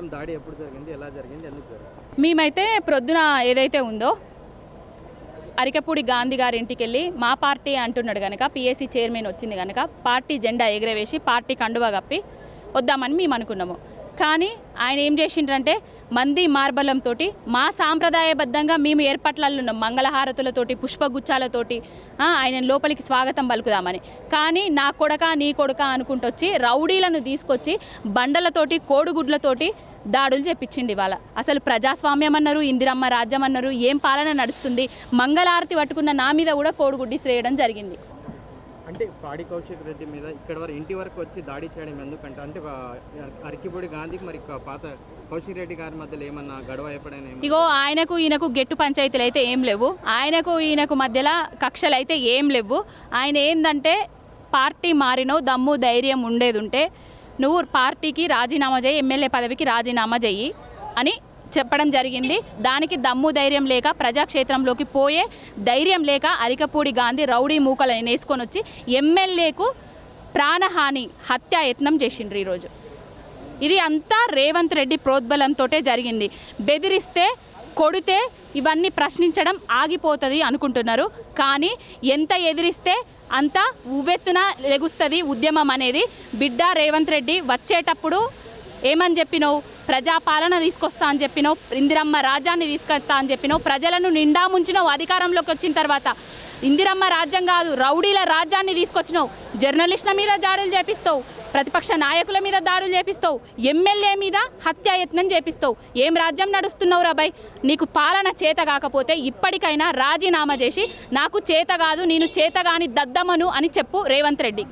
Madam దాడి ఎప్పుడు జరిగింది? ఎలా జరిగింది? ఎందుకు జరిగింది? మేమైతే ప్రొద్దున ఏదైతే ఉందో అరికపూడి గాంధీ గారి ఇంటికి వెళ్ళి మా పార్టీ అంటున్నాడు కనుక పిఎస్సి చైర్మన్ వచ్చింది కనుక పార్టీ జెండా ఎగరవేసి పార్టీ కండువా కప్పి వద్దామని మేము అనుకున్నాము. కానీ ఆయన ఏం చేసిండ్రంటే మంది మార్బలంతో మా సాంప్రదాయబద్ధంగా మేము ఏర్పాట్లలో ఉన్నాం మంగళహారతులతోటి పుష్పగుచ్చాలతోటి ఆయన లోపలికి స్వాగతం పలుకుదామని. కానీ నా కొడక నీ కొడక అనుకుంటొచ్చి రౌడీలను తీసుకొచ్చి బండలతోటి కోడిగుడ్లతోటి దాడులు చెప్పించిండి ఇవాళ. అసలు ప్రజాస్వామ్యం అన్నారు ఇందిరమ్మ రాజ్యం అన్నారు ఏం పాలన నడుస్తుంది మంగళారతి పట్టుకున్న నా మీద కూడా కోడిగుడ్డి శ్రేయడం జరిగింది. అంటే పాడి కౌశిక్ రెడ్డి మీద ఇక్కడ వరకు ఇంటి వరకు వచ్చి దాడి చేయడం ఎందుకంటే? అంటే అరకిపూడి గాంధీకి మరి పాత కౌశిక్ రెడ్డి గారి మధ్యలో ఏమన్నా గొడవ ఏమన్నా- ఇగో ఆయనకు ఈయనకు గెట్టు పంచాయతీలు అయితే ఏం లేవు. ఆయనకు ఈయనకు మధ్యలో కక్షలు అయితే ఏం లేవు. ఆయన ఏందంటే పార్టీ మారినో దమ్ము ధైర్యం ఉండేది ఉంటే నువ్వు పార్టీకి రాజీనామా చేయి ఎమ్మెల్యే పదవికి రాజీనామా చెయ్యి అని చెప్పడం జరిగింది. దానికి దమ్ము ధైర్యం లేక ప్రజాక్షేత్రంలోకి పోయే ధైర్యం లేక అరికపూడి గాంధీ రౌడీ మూకలని నేసుకొని వచ్చి ఎమ్మెల్యేకు ప్రాణహాని హత్యాయత్నం చేసిండ్రు ఈరోజు. ఇది అంతా రేవంత్ రెడ్డి ప్రోద్బలంతో జరిగింది. బెదిరిస్తే కొడితే ఇవన్నీ ప్రశ్నించడం ఆగిపోతుంది అనుకుంటున్నారు. కానీ ఎంత ఎదిరిస్తే అంత ఉవ్వెత్తున లెగుస్తుంది ఉద్యమం అనేది. బిడ్డ రేవంత్ రెడ్డి వచ్చేటప్పుడు ఏమని చెప్పినావు? ప్రజాపాలన తీసుకొస్తా అని చెప్పినావు. ఇందిరమ్మ రాజాన్ని తీసుకొస్తా అని చెప్పినావు. ప్రజలను నిండా ముంచినావు అధికారంలోకి వచ్చిన తర్వాత. ఇందిరమ్మ రాజ్యం కాదు రౌడీల రాజ్యాన్ని తీసుకొచ్చినావు. జర్నలిస్టుల మీద దాడులు చేపిస్తావు ప్రతిపక్ష నాయకుల మీద దాడులు చేపిస్తావు ఎమ్మెల్యే మీద హత్యాయత్నం చేపిస్తావు. ఏం రాజ్యం నడుస్తున్నావు రాబాయ్ నీకు పాలన చేత కాకపోతే ఇప్పటికైనా రాజీనామా చేసి నాకు చేత కాదు నేను చేతగాని దద్దమను అని చెప్పు రేవంత్ రెడ్డి.